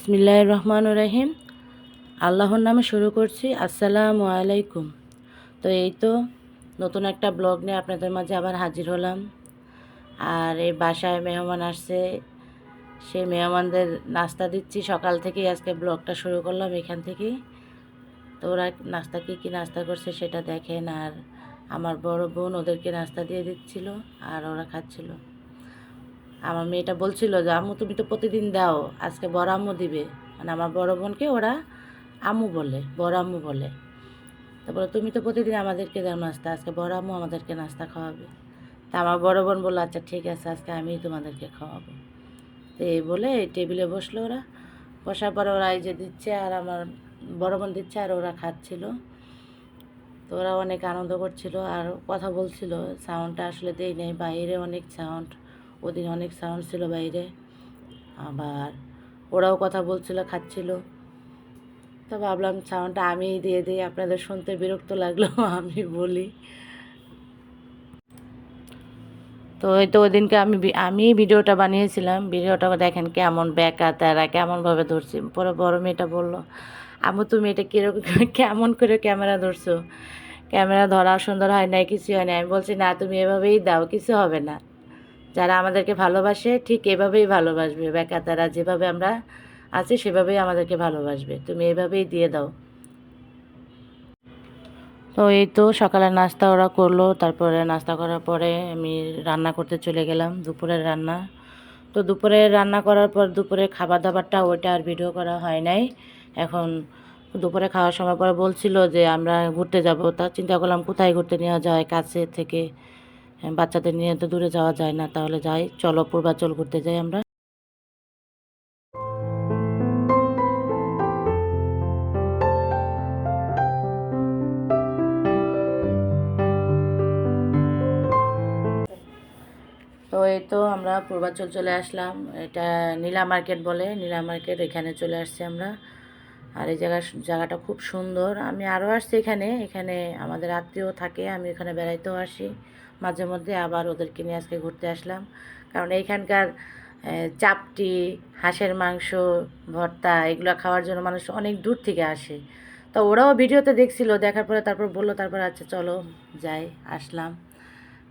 বিসমিল্লাহ রহমান রহিম আল্লাহর নামে শুরু করছি। আসসালামু আলাইকুম। তো এই তো নতুন একটা ব্লগ নিয়ে আপনাদের মাঝে আবার হাজির হলাম। আর এই বাসায় মেহমান আসছে। সেই মেহমানদের নাস্তা দিচ্ছি। সকাল থেকেই আজকে ব্লগটা শুরু করলাম এখান থেকেই। তো ওরা নাস্তা কী কী নাস্তা করছে সেটা দেখেন। আর আমার বড় বোন ওদেরকে নাস্তা দিয়ে দিচ্ছিল আর ওরা খাচ্ছিল। আমার মেয়েটা বলছিল যে, আম্মু, তুমি তো প্রতিদিন দাও, আজকে বড় আম্মু দিবে। মানে আমার বড় বোনকে ওরা আম্মু বলে, বড় আম্মু বলে। তারপরে তুমি তো প্রতিদিন আমাদেরকে দাও নাস্তা, আজকে বড় আম্মু আমাদেরকে নাস্তা খাওয়াবে। তা আমার বড় বোন বলল আচ্ছা ঠিক আছে, আজকে আমিই তোমাদেরকে খাওয়াবো। তো এই বলে এই টেবিলে বসল ওরা। বসার পরে ওরা এই যে দিচ্ছে আর আমার বড় বোন দিচ্ছে আর ওরা খাচ্ছিল। তো ওরা অনেক আনন্দ করছিল আর কথা বলছিল। সাউন্ডটা আসলে দেই নাই, বাইরে অনেক সাউন্ড। ওদিন অনেক সাউন্ড ছিল বাইরে। আবার ওরাও কথা বলছিল, খাচ্ছিল। তো ভাবলাম সাউন্ডটা আমিই দিয়ে দিই, আপনাদের শুনতে বিরক্ত লাগল, আমি বলি। তো এই তো ওই দিনকে আমি আমি ভিডিওটা বানিয়েছিলাম। ভিডিওটা দেখেন কেমন বেকা, তারা, কেমনভাবে ধরছি। পরে বড় মেয়েটা বলল আমু তুমি এটা কীরকম কেমন করে ক্যামেরা ধরছো? ক্যামেরা ধরা সুন্দর হয় না কিছু হয় না আমি বলছি, না, তুমি এভাবেই দাও, কিছু হবে না। যারা আমাদেরকে ভালোবাসে, ঠিক এভাবেই ভালোবাসবে। বেকা তারা যেভাবে আমরা আছি, সেভাবেই আমাদেরকে ভালোবাসবে। তুমি এভাবেই দিয়ে দাও। তো এই তো সকালে নাস্তা ওরা করল। তারপরে নাস্তা করার পরে আমি রান্না করতে চলে গেলাম, দুপুরের রান্না। তো দুপুরে রান্না করার পর দুপুরে খাবার দাবারটা ওইটা আর ভিডিও করা হয় নাই। এখন দুপুরে খাওয়ার সময় পরে বলছিল যে, আমরা ঘুরতে যাব। তা চিন্তা করলাম, কোথায় ঘুরতে নেওয়া যায়, কাছে থেকে বাচ্চাদের নিয়ে তো দূরে যাওয়া যায় না, তাহলে যাই, চলো পূর্বাচল ঘুরতে যাই আমরা। তো এই তো আমরা পূর্বাচল চলে আসলাম, এটা নীলা মার্কেট বলে, নীলা মার্কেট এখানে চলে আসছি আমরা। আর এই জায়গা, জায়গাটা খুব সুন্দর, আমি আরও আসছি এখানে এখানে আমাদের আত্মীয় থাকে, আমি এখানে বেড়াইতেও আসি। মাঝে মধ্যে আবার ওদেরকে নিয়ে আজকে ঘুরতে আসলাম। কারণ এইখানকার চাপটি, হাঁসের মাংস, ভর্তা, এগুলো খাওয়ার জন্য মানুষ অনেক দূর থেকে আসে। তো ওরাও ভিডিওতে দেখছিল, দেখার পরে তারপর বলল, তারপর আচ্ছা চলো যাই, আসলাম।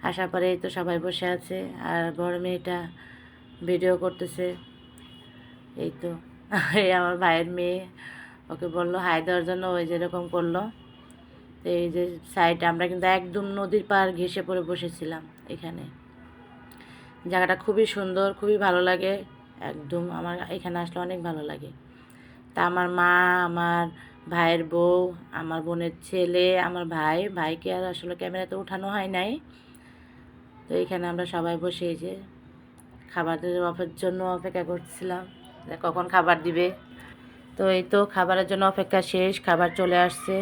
আসার পরে তো সবাই বসে আছে, আর বড় মেয়েটা ভিডিও করতেছে। এই তো, এই আমার ভাইয়ের মেয়ে, ওকে বলল, হাই দেওয়ার জন্য ওই যেরকম করল। তো এই যে সাইড আমরা কিন্তু একদম নদীর পার ঘেসে পড়ে বসেছিলাম এখানে। জায়গাটা খুবই সুন্দর, খুবই ভালো লাগে। একদম আমার এখানে আসলে অনেক ভালো লাগে। তা আমার মা, আমার ভাইয়ের বউ, আমার বোনের ছেলে, আমার ভাই, ভাইকে আর আসলে ক্যামেরাতে ওঠানো হয় নাই। তো এখানে আমরা সবাই বসে এই যে খাবারের অফের জন্য অপেক্ষা করছিলাম। কখন খাবার দিবে? তো এই তো খাবারের জন্য অপেক্ষা শেষ, খাবার চলে আসছে।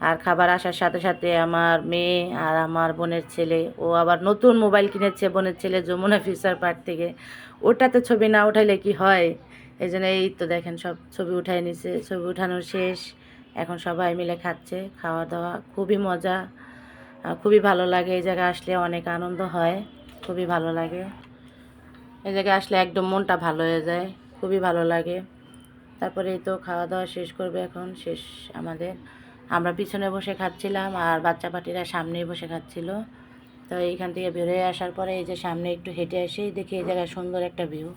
আর খাবার আসার সাথে সাথে আমার মেয়ে আর আমার বোনের ছেলে, ও আবার নতুন মোবাইল কিনেছে বোনের ছেলে যমুনা ফিউচার পার্ক থেকে। ওটাতে ছবি না উঠাইলে কি হয়? এই জন্য এই তো দেখেন সব ছবি উঠাই নিছে, ছবি উঠানোর শেষ। এখন সবাই মিলে খাচ্ছে খাওয়া দাওয়া খুবই মজা খুবই ভালো লাগে। এই জায়গায় আসলে অনেক আনন্দ হয়, খুবই ভালো লাগে। এই জায়গায় আসলে একদম মনটা ভালো হয়ে যায়, খুবই ভালো লাগে। তারপরে এই তো খাওয়া দাওয়া শেষ করবে এখন, শেষ আমাদের। আমরা পিছনে বসে খাচ্ছিলাম আর বাচ্চা পাটিরা সামনেই বসে খাচ্ছিল। তো এইখান থেকে বেরোয় আসার পরে এই যে সামনে একটু হেঁটে এসেই দেখি এই জায়গায় সুন্দর একটা ভিউ।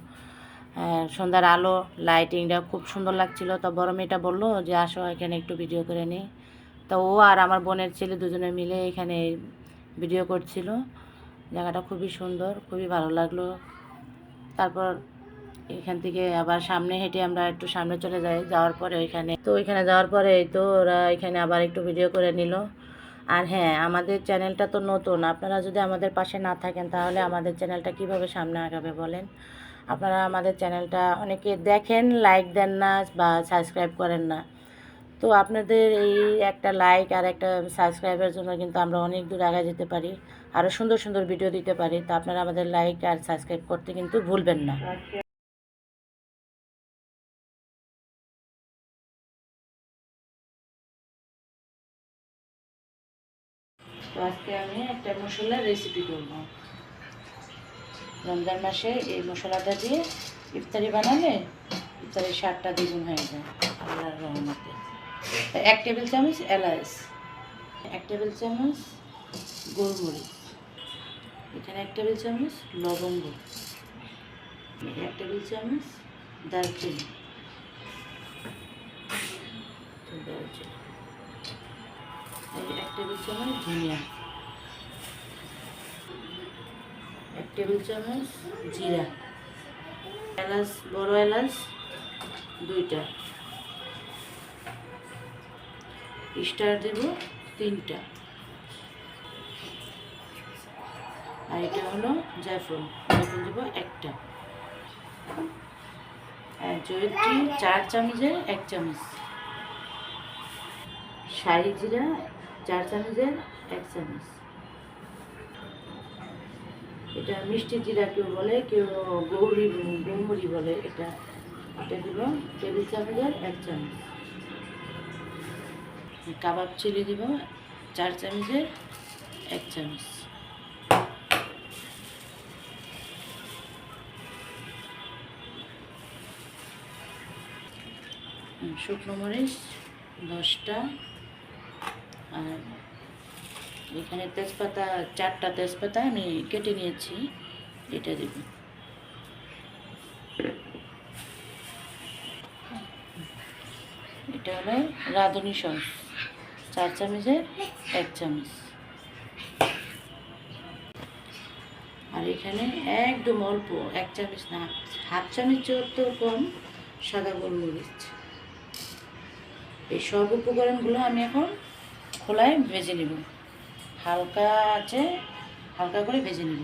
সন্ধ্যার আলো লাইটিংটা খুব সুন্দর লাগছিল। তো বড় মেয়েটা বলল যে, আসো, এখানে একটু ভিডিও করে নিই তো ও আর আমার বোনের ছেলে দুজনে মিলে এখানে ভিডিও করছিল। জায়গাটা খুবই সুন্দর, খুবই ভালো লাগল। তারপর এখান থেকে আবার সামনে হেঁটে আমরা একটু সামনে চলে যাই, যাওয়ার পরে ওইখানে। তো ওইখানে যাওয়ার পরে তো ওরা এখানে আবার একটু ভিডিও করে নিল। আর হ্যাঁ আমাদের চ্যানেলটা তো নতুন। আপনারা যদি আমাদের পাশে না থাকেন, তাহলে আমাদের চ্যানেলটা কীভাবে সামনে আগাবে বলেন? আপনারা আমাদের চ্যানেলটা অনেকে দেখেন লাইক দেন না বা সাবস্ক্রাইব করেন না। তো আপনাদের এই একটা লাইক আর একটা সাবস্ক্রাইবের জন্য কিন্তু আমরা অনেক দূর আগে যেতে পারি আরও সুন্দর সুন্দর ভিডিও দিতে পারি। তো আপনারা আমাদের লাইক আর সাবস্ক্রাইব করতে কিন্তু ভুলবেন না। আজকে আমি একটা মশলার রেসিপি করব। রমজান মাসে এই মশলাটা দিয়ে ইফতারি বানালে ইফতারের স্বাদটা দ্বিগুণ হয়ে যায়, আল্লাহর রহমতে। এক টেবিল চামচ এলাচ, এক টেবিল চামচ গোলমরিচ, এখানে এক টেবিল চামচ লবঙ্গ, এক টেবিল চামচ দারচিনি। দারচিনি। এক টেবিল চামচ ধনিয়া। এক টেবিল চামচ জিরা। এলাচ, বড় এলাচ দুইটা। স্টার দেব তিনটা। আর এটা হলো জায়ফল। জায়ফল দেবো একটা। আর জয়ত্রী চার চামচের এক চামচ। শাহি জিরা চার চামচের এক চামচ। এটা মিষ্টি জিরা কেউ বলে, কেউ গৌরি গৌমরি বলে, এটা এটা দিব টেবিল চামচের এক চামচ। কাবাব চিলি দিব চার চামচের এক চামচ। শুকনো মরিচ দশটা। আর এখানে তেজপাতা, চারটা তেজপাতা আমি কেটে নিয়েছি, এটা দেব। এটা হলো রাঁধুনি সস, চার চামচের এক চামচ। আর এখানে একদম অল্প, এক চামচ না, হাফ চামচের তো কম সাদা গোলমরিচ। এই সব উপকরণগুলো আমি এখন খোলায় ভেজে নেব। হালকা আছে, হালকা করে ভেজে নেব।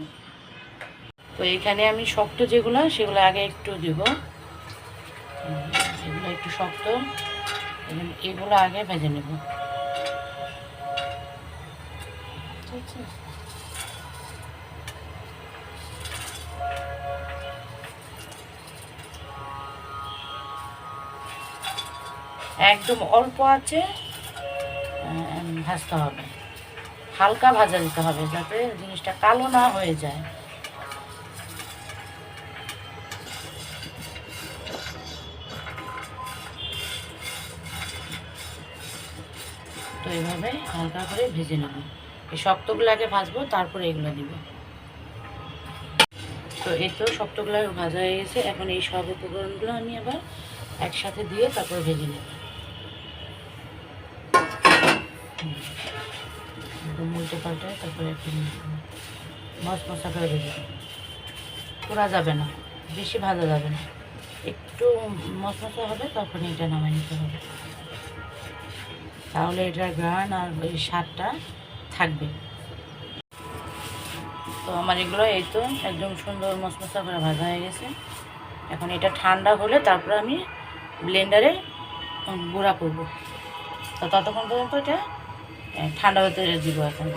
তো এখানে আমি শক্ত যেগুলো, সেগুলো আগে একটু দেব। এগুলো একটু শক্ত। এগুলো আগে ভেজে নেব। একদম অল্প আছে। ভাজতে হবে। হালকা ভাজা দিতে হবে যাতে জিনিসটা কালো না হয়ে যায়। তো এইভাবে হালকা করে ভেজে নেব। এই শক্তগুলো আগে ভাজবো, তারপরে এগুলো দিব। তো এই তো শক্তগুলো ভাজা হয়ে গেছে। এখন এই সব উপকরণগুলো আমি আবার একসাথে দিয়ে তারপর ভেজে নেব। একদম উল্টে পাল্টায় তারপরে একটু মশ মশা করে ভেজে পোড়া যাবে না, বেশি ভাজা যাবে না। একটু মশ মশা হবে তখন এটা নামাই নিতে হবে। তাহলে এটার গান আর ওই স্বাদটা থাকবে। তো আমার এগুলো এই তো একদম সুন্দর মশমশা করে ভাজা হয়ে গেছে। এখন এটা ঠান্ডা হলে তারপর আমি ব্লেন্ডারে গুঁড়া করব। তো ততক্ষণ পর্যন্ত এটা ঠান্ডা হতে দিব এখন।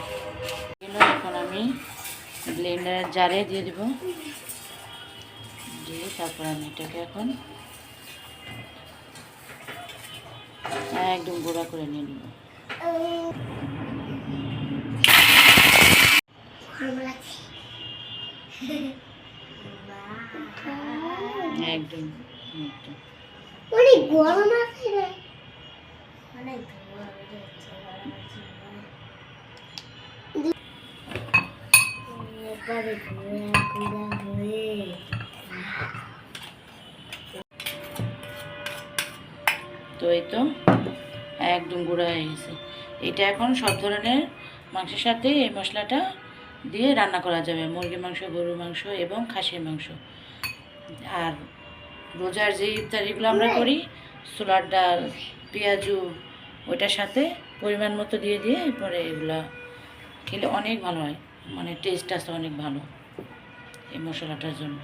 এখন আমি ব্লেন্ডারের জারে দিয়ে দিব। দিয়ে তারপর আমি এটাকে এখন একদম গোড়া করে নিয়ে নিব। একদম একদম। অনেক গরম এবারে ঘুরা ঘুরা হয়ে তো এই তো একদম গুঁড়া হয়ে গেছে। এটা এখন সব ধরনের মাংসের সাথে এই মশলাটা দিয়ে রান্না করা যাবে। মুরগির মাংস গরুর মাংস এবং খাসির মাংস। আর রোজার যে ইফতারিগুলো আমরা করি ছোলার ডাল পেঁয়াজু ওইটার সাথে পরিমাণ মতো দিয়ে দিয়ে এরপরে এগুলা খেলে অনেক ভালো হয়। মানে টেস্ট আসে অনেক ভালো এই মশলাটার জন্য।